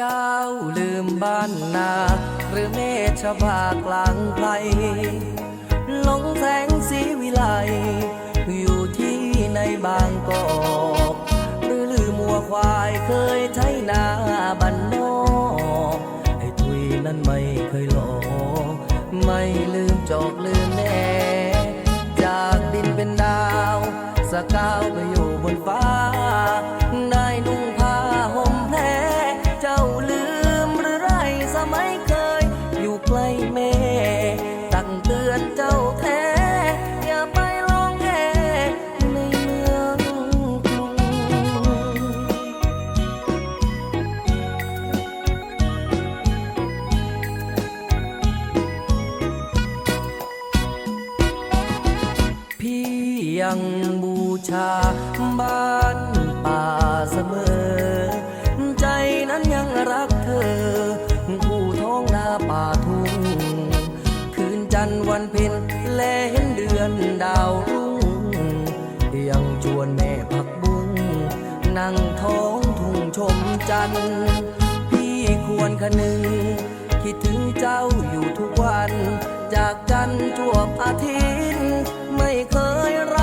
เจ้าลืมบ้านนา หรือเมฆบากลางไพรหลงแสงสีวิไล อยู่ที่ในบางกอกหรือลืมวัวควายเคยไถนาบันนอกไอ้ทุยนั้นไม่เคยหลอกไม่ลืมจอกลืมแน่ จากดินเป็นดาวสกา งเตือนเจ้าแท้อย่าไปลองแงในเมืองกรุงพี่ยังบูชาบ้านป่าเสมอ ใจนั้นยังรักเธอ ผู้ท้องนาป่าทุ่ง จันทร์วันเพ็ญแลเห็นเดือนดาวรุ่งยังชวนแม่ผักบุ้งนั่งท้องทุ่งชมจันทร์พี่ควรคนึง คิดถึงเจ้าอยู่ทุกวัน จากจันทร์จวบอาทิตย์ ไม่เคยร